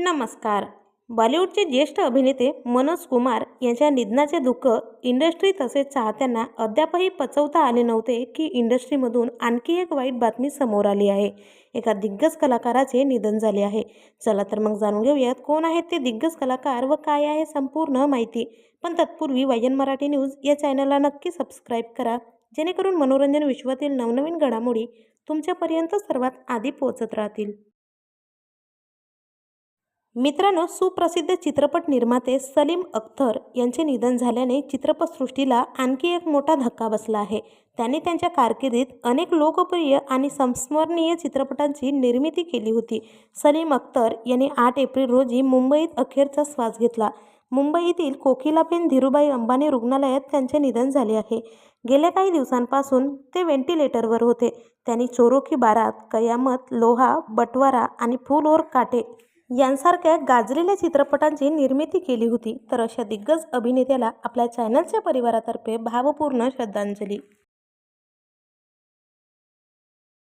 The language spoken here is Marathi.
नमस्कार. बॉलिवूडचे ज्येष्ठ अभिनेते मनोज कुमार यांच्या निधनाचे दुःख इंडस्ट्री तसेच चाहत्यांना अद्यापही पचवता आले नव्हते की इंडस्ट्रीमधून आणखी एक वाईट बातमी समोर आली आहे. एका दिग्गज कलाकाराचे निधन झाले आहे. चला तर मग जाणून घेऊयात कोण आहेत ते दिग्गज कलाकार व काय आहे संपूर्ण माहिती. पण तत्पूर्वी वायन मराठी न्यूज या चॅनलला नक्की सबस्क्राईब करा. जेणेकरून मनोरंजन विश्वातील नवनवीन घडामोडी तुमच्यापर्यंत सर्वात आधी पोहोचत राहतील. मित्रांनो सुप्रसिद्ध चित्रपट निर्माते सलीम अख्तर यांचे निधन झाल्याने चित्रपटसृष्टीला आणखी एक मोठा धक्का बसला आहे. त्यांनी त्यांच्या कारकिर्दीत अनेक लोकप्रिय आणि संस्मरणीय चित्रपटांची निर्मिती केली होती. सलीम अख्तर यांनी आठ एप्रिल रोजी मुंबईत अखेरचा श्वास घेतला. मुंबईतील कोकिलाबेन धीरूभाई अंबानी रुग्णालयात त्यांचे निधन झाले आहे. गेल्या काही दिवसांपासून ते व्हेंटिलेटरवर होते. त्यांनी चोरोकी बारात कयामत लोहा बटवारा आणि फूल और काटे यांसारख्या गाजलेल्या चित्रपटांची निर्मिती केली होती. तर अशा दिग्गज अभिनेत्याला आपल्या चॅनलच्या परिवारातर्फे भावपूर्ण श्रद्धांजली.